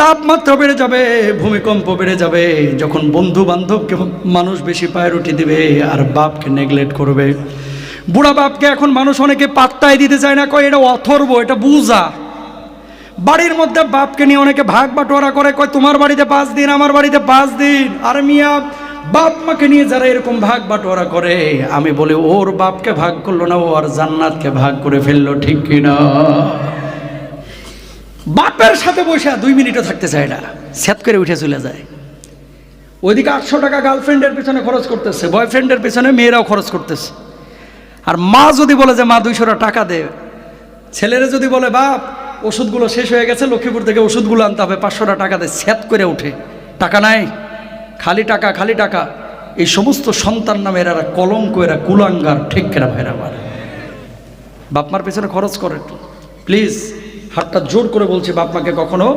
তাপমাত্রা বেড়ে যাবে, ভূমিকম্প বেড়ে যাবে, যখন বন্ধু বান্ধবকে মানুষ বেশি প্রায়োরিটি দিবে আর বাপকে নেগলেক্ট করবে। বুড়া বাপকে এখন মানুষ অনেকে পাত্তায় দিতে চায় না, কয় এটা অথর্ব, এটা বুঝা বাড়ির মধ্যে বাপকে নিয়ে অনেকে ভাগ বাটোয়ারা করে, কয় তোমার বাড়িতে পাঁচ দিন, আমার বাড়িতে পাঁচ দিন। আর মিয়া, বাপ মাকে নিয়ে যারা এরকম ভাগ বাটোয়ারা করে, আমি বলি, ওর বাপকে ভাগ করল না, ও আর জান্নাতকে ভাগ করে ফেলল, ঠিক কিনা? বাপের সাথে বসে দুই মিনিটও থাকতে চায় না। স্যাত করে উঠে চলে যায়। ওইদিকে আটশো টাকা গার্লফ্রেন্ডের পেছনে খরচ করতেছে বয়ফ্রেন্ডের পেছনে মেয়েরাও খরচ করতেছে। আর মা যদি বলে যে, মা, দুইশোটা টাকা দে। ছেলেরা যদি বলে, বাপ, ওষুধগুলো শেষ হয়ে গেছে, লক্ষ্মীপুর থেকে ওষুধগুলো আনতে হবে, পাঁচশোটা টাকা দে। স্যাত করে ওঠে টাকা নাই। খালি টাকা খালি টাকা। এই সমস্ত সন্তান নামে এরা কলঙ্ক, এরা কুলাঙ্গার, ঠিক কেনা ভাইরা আমার। বাপমার পেছনে খরচ করেন প্লিজ। হাতটা জোর করে বলছে বাপমাকে কখনো